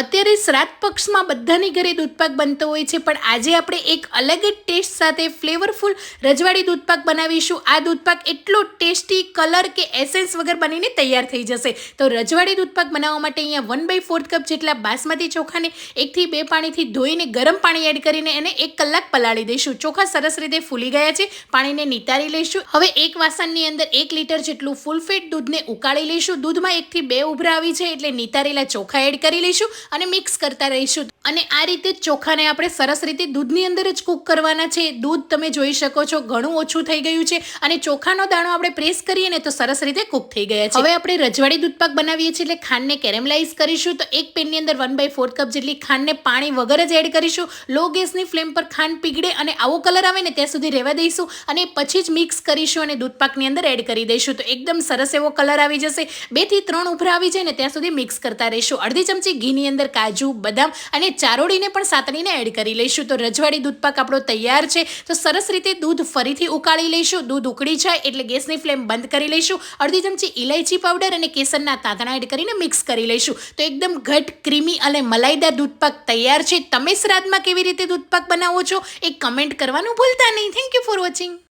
અત્યારે શ્રાદ્ધ પક્ષમાં બધાની ઘરે દૂધપાક બનતો હોય છે, પણ આજે આપણે એક અલગ જ ટેસ્ટ સાથે ફ્લેવરફુલ રજવાડી દૂધપાક બનાવીશું. આ દૂધપાક એટલો ટેસ્ટી, કલર કે એસેન્સ વગર બનીને તૈયાર થઈ જશે. તો રજવાડી દૂધપાક બનાવવા માટે અહીંયા વન બાય ફોર્થ કપ જેટલા બાસમતી ચોખાને એકથી બે પાણીથી ધોઈને ગરમ પાણી એડ કરીને એને એક કલાક પલાળી દઈશું. ચોખા સરસ રીતે ફૂલી ગયા છે, પાણીને નિતારી લઈશું. હવે એક વાસણની અંદર એક લીટર જેટલું ફૂલ ફેટ દૂધને ઉકાળી લઈશું. દૂધમાં એકથી બે ઉભરા આવી છે એટલે નિતારેલા ચોખા એડ કરી લઈશું. અને મિક્સ કરતા રહીશું. અને આ રીતે ચોખાને આપણે સરસ રીતે દૂધની અંદર જ કૂક કરવાના છે. દૂધ તમે જોઈ શકો છો ઘણું ઓછું થઈ ગયું છે અને ચોખાનો દાણો આપણે પ્રેસ કરીએ ને તો સરસ રીતે કૂક થઈ ગયા છે. હવે આપણે રજવાડી દૂધપાક બનાવીએ છીએ એટલે ખાંડને કેરેમલાઇઝ કરીશું. તો એક પેનની અંદર વન બાય ફોર કપ જેટલી ખાંડને પાણી વગર જ એડ કરીશું. લો ગેસની ફ્લેમ પર ખાંડ પીગળે અને આવો કલર આવે ને ત્યાં સુધી રહેવા દઈશું. અને પછી જ મિક્સ કરીશું અને દૂધપાકની અંદર એડ કરી દઈશું. તો એકદમ સરસ એવો કલર આવી જશે. બેથી ત્રણ ઉભરા આવી જાય ને ત્યાં સુધી મિક્સ કરતા રહીશું. અડધી ચમચી ઘીની અંદર કાજુ, બદામ અને ચારોળીને પણ સાતણીને એડ કરી લઈશું. તો રજવાડી દૂધપાક આપણો તૈયાર છે. તો સરસ રીતે દૂધ ફરીથી ઉકાળી લઈશું. દૂધ ઉકળી જાય એટલે ગેસની ફ્લેમ બંધ કરી લઈશું. અડધી ચમચી ઇલાયચી પાવડર અને કેસરના તાંતણા એડ કરીને મિક્સ કરી લઈશું. તો એકદમ ઘટ, ક્રીમી અને મલાઈદાર દૂધપાક તૈયાર છે. તમે શ્રાદ્ધમાં કેવી રીતે દૂધપાક બનાવો છો એ કમેન્ટ કરવાનું ભૂલતા નહીં. Thank you for watching